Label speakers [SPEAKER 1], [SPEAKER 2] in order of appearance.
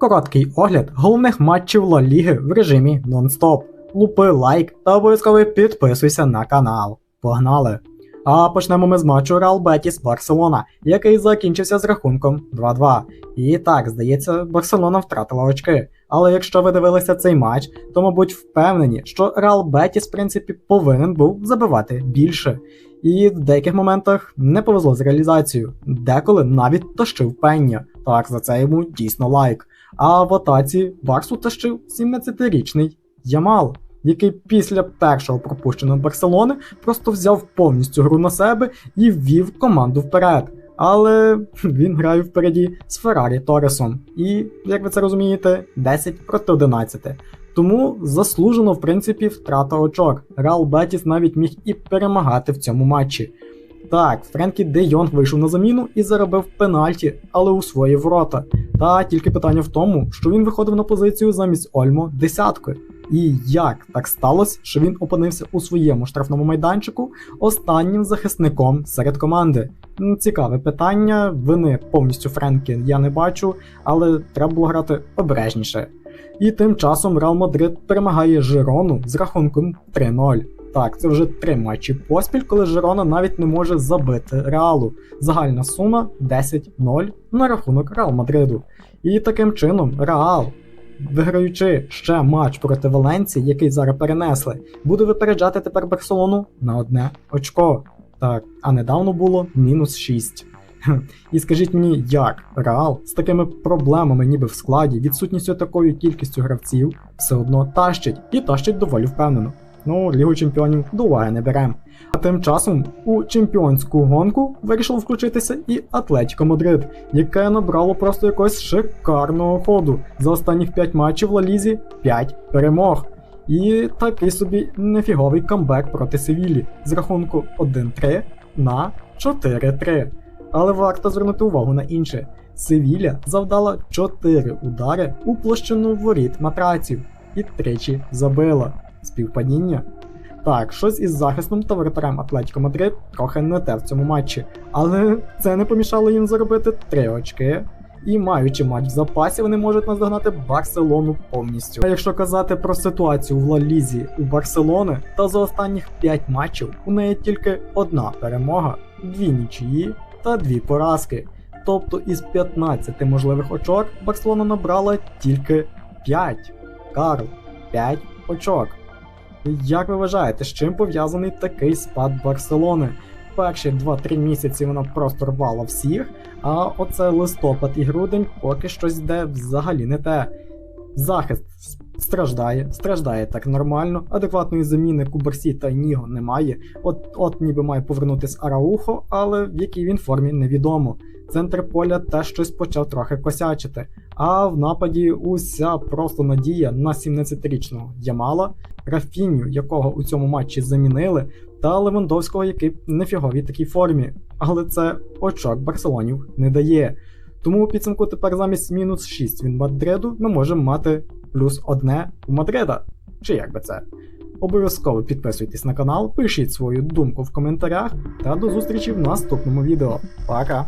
[SPEAKER 1] Короткий огляд головних матчів Ла Ліги в режимі нон-стоп. Лупи лайк та обов'язково підписуйся на канал. Погнали! А почнемо ми з матчу Реал Бетіс Барселона, який закінчився з рахунком 2-2. І так, здається, Барселона втратила очки. Але якщо ви дивилися цей матч, то, мабуть, впевнені, що Реал Бетіс, в принципі, повинен був забивати більше. І в деяких моментах не повезло з реалізацією, деколи навіть тащив пення. Так, за це йому дійсно лайк. А в атаці Барсу тащив 17-річний Ямал, який після першого пропущеного Барселони просто взяв повністю гру на себе і ввів команду вперед. Але він грає впереді з Феррарі Торресом. І, як ви це розумієте, 10 проти 11. Тому заслужено, в принципі, втрата очок. Реал Бетіс навіть міг і перемагати в цьому матчі. Так, Френкі Де Йонг вийшов на заміну і заробив пенальті, але у свої ворота. Та тільки питання в тому, що він виходив на позицію замість Ольмо десяткою. І як так сталося, що він опинився у своєму штрафному майданчику останнім захисником серед команди? Цікаве питання. Вини повністю Френкі я не бачу, але треба було грати обережніше. І тим часом Реал Мадрид перемагає Жирону з рахунком 3-0. Так, це вже три матчі поспіль, коли Жирона навіть не може забити Реалу. Загальна сума 10-0 на рахунок Реал Мадриду. І таким чином Реал, виграючи ще матч проти Валенції, який зараз перенесли, буде випереджати тепер Барселону на одне очко. Так, а недавно було мінус 6. І скажіть мені, як Реал з такими проблемами, ніби в складі, відсутністю такою кількістю гравців, все одно тащить і тащить доволі впевнено. Ну, Лігу чемпіонів уваги не беремо. А тим часом у чемпіонську гонку вирішило включитися і Атлетіко Мадрид, яке набрало просто якогось шикарного ходу. За останніх 5 матчів в Лалізі 5 перемог. І такий собі нефіговий камбек проти Севілі з рахунку 1-3 на 4-3. Але варто звернути увагу на інше. Севіля завдала 4 удари у площину воріт матраців і тричі забила. Співпадіння? Так, щось із захистом та воротарем Атлетіко Мадрид трохи не те в цьому матчі, але це не помішало їм заробити 3 очки. І маючи матч в запасі, вони можуть наздогнати Барселону повністю. А якщо казати про ситуацію в Ла Лізі у Барселони, то за останніх 5 матчів у неї тільки одна перемога, дві нічиї та дві поразки. Тобто із 15 можливих очок Барселона набрала тільки 5. Карл, 5 очок. Як ви вважаєте, з чим пов'язаний такий спад Барселони? Перші 2-3 місяці вона просто рвала всіх, а оце листопад і грудень поки щось йде взагалі не те. Захист страждає, страждає так нормально, адекватної заміни Кубарсі та Ніго немає. От от ніби має повернутись Араухо, але в якій він формі невідомо. Центр поля теж щось почав трохи косячити. А в нападі уся просто надія на 17-річного Ямала, Рафіню, якого у цьому матчі замінили, та Левандовського, який в нефіговій такій формі. Але це очок Барселонів не дає. Тому у підсумку тепер замість мінус 6 від Мадриду ми можемо мати плюс одне у Мадрида. Чи як би це? Обов'язково підписуйтесь на канал, пишіть свою думку в коментарях та до зустрічі в наступному відео. Пока!